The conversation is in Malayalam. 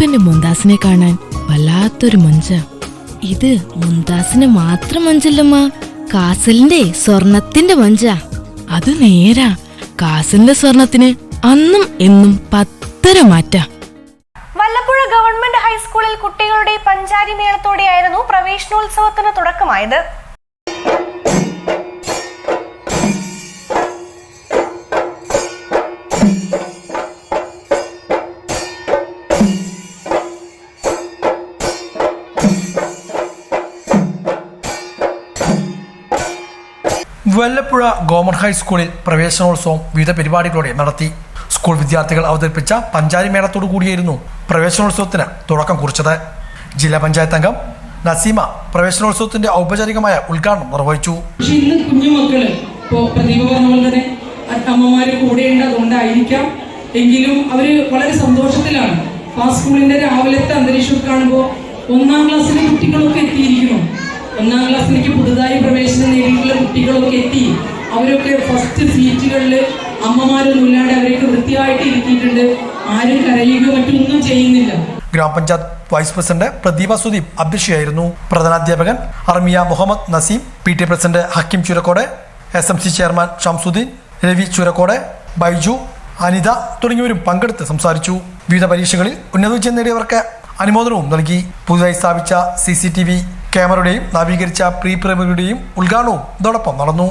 ഇപ്പെന്റെ മുന്താസിനെ കാണാൻ വല്ലാത്തൊരു മുഞ്ച. ഇത് മുന്താസിന് മാത്രം മഞ്ചല്ലമ്മ. കാസലിന്റെ സ്വർണത്തിന്റെ മഞ്ച. അത് നേരാ. കാസലിന്റെ സ്വർണത്തിന് അന്നും എന്നും പത്തര മാറ്റ. വല്ലപ്പുഴ ഗവൺമെന്റ് ഹൈസ്കൂളിൽ കുട്ടികളുടെ പഞ്ചാരി മേളത്തോടെയായിരുന്നു പ്രവേശനോത്സവത്തിന് തുടക്കമായത്. വല്ലപ്പുഴ ഗവൺമെന്റ് ഹൈസ്കൂളിൽ പ്രവേശനോത്സവം വിവിധ പരിപാടികളോടെ നടത്തി. സ്കൂൾ വിദ്യാർത്ഥികൾ അവതരിപ്പിച്ച പഞ്ചാരി മേളത്തോടു കൂടിയായിരുന്നു പ്രവേശനോത്സവത്തിന് തുടക്കം കുറിച്ചത്. ജില്ലാ പഞ്ചായത്ത് അംഗം നസീമ പ്രവേശനോത്സവത്തിന്റെ ഔപചാരികമായ ഉദ്ഘാടനം നിർവഹിച്ചു. പക്ഷെ ഇന്ന് എങ്കിലും അവർ വളരെ സന്തോഷത്തിലാണ്. ആ സ്കൂളിന്റെ രാവിലത്തെ അന്തരീക്ഷം കാണുമ്പോൾ ഒന്നാം ക്ലാസ്സിലെ കുട്ടികളൊക്കെ എത്തിയിരിക്കുന്നു. ഒന്നാം ക്ലാസ്സിലേക്ക് പുതുതായി കുട്ടികളൊക്കെ എത്തി. അവരൊക്കെ ഫസ്റ്റ് സീറ്റുകളിൽ അമ്മമാരൊന്നും ഇല്ലാണ്ട് അവരൊക്കെ വൃത്തിയായിട്ട് ഇരുത്തിയിട്ടുണ്ട് ആരും കരയുകയോ മറ്റൊന്നും ചെയ്യുന്നില്ല. ഗ്രാമപഞ്ചായത്ത് വൈസ് പ്രസിഡന്റ് പ്രദീപ സുദീപ് അധ്യക്ഷയായിരുന്നു പ്രധാനാധ്യാപകൻ. Armiya Muhammad Naseem P T president Hakkim Churakkode S M C chairman Shamsuddeen Ravi Churakkode Baiju Anitha തുടങ്ങിയവരും പങ്കെടുത്ത് സംസാരിച്ചു. വിവിധ പരീക്ഷകളിൽ ഉന്നത വിജയം നേടിയവർക്ക് അനുമോദനവും നൽകി. പുതുതായി സ്ഥാപിച്ച സി ക്യാമറയുടെയും നവീകരിച്ച പ്രീ പ്രൈമറിയുടെയും ഉദ്ഘാടനവും ഇതോടൊപ്പം നടന്നു.